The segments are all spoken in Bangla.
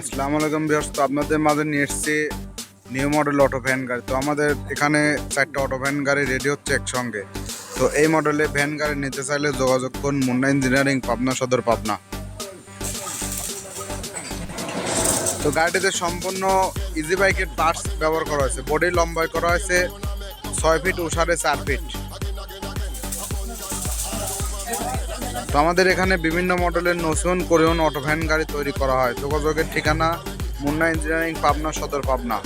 আসসালামু আলাইকুম বিহার তো আপনাদের মাঝে নিয়ে এসেছি নিউ মডেল অটো ভ্যান গাড়ি। তো আমাদের এখানে চারটা অটো ভ্যান গাড়ি রেডি হচ্ছে একসঙ্গে। তো এই মডেলে ভ্যান গাড়ি নিতে চাইলে যোগাযোগ করুন মুন্না ইঞ্জিনিয়ারিং, পাবনা সদর, পাবনা। তো গাড়িটিতে সম্পূর্ণ ইজি বাইকের পার্টস ব্যবহার করা হয়েছে। বডি লম্বাই করা হয়েছে, ছয় ফিট ও সাড়ে চার ফিট তো আমাদের এখানে বিভিন্ন মডেলের নতুন কোরিয়ন অটো ভ্যান গাড়ি তৈরি করা হয়। যোগাযোগের ঠিকানা, মুন্না ইঞ্জিনিয়ারিং, পাবনা সদর পাবনা।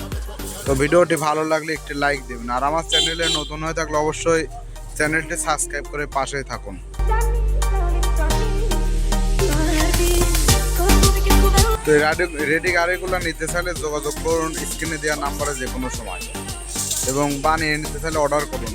তো ভিডিওটি ভালো লাগলে একটি লাইক দেবেন। আর আমার চ্যানেলে নতুন হয়ে থাকলে অবশ্যই চ্যানেলটি সাবস্ক্রাইব করে পাশেই থাকুন। তো রেডি রেডি গাড়িগুলো নিতে চাইলে যোগাযোগ করুন স্ক্রিনে দেওয়া নাম্বারে যে কোনো সময়। এবং বানিয়ে নিতে চাইলে অর্ডার করুন।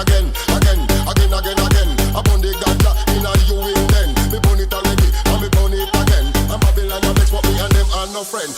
again, again, again, again, again. I burn the ganja in a you in then. Me burn it already, and me burn it again. And Babylon a vex, but me and them are no friend.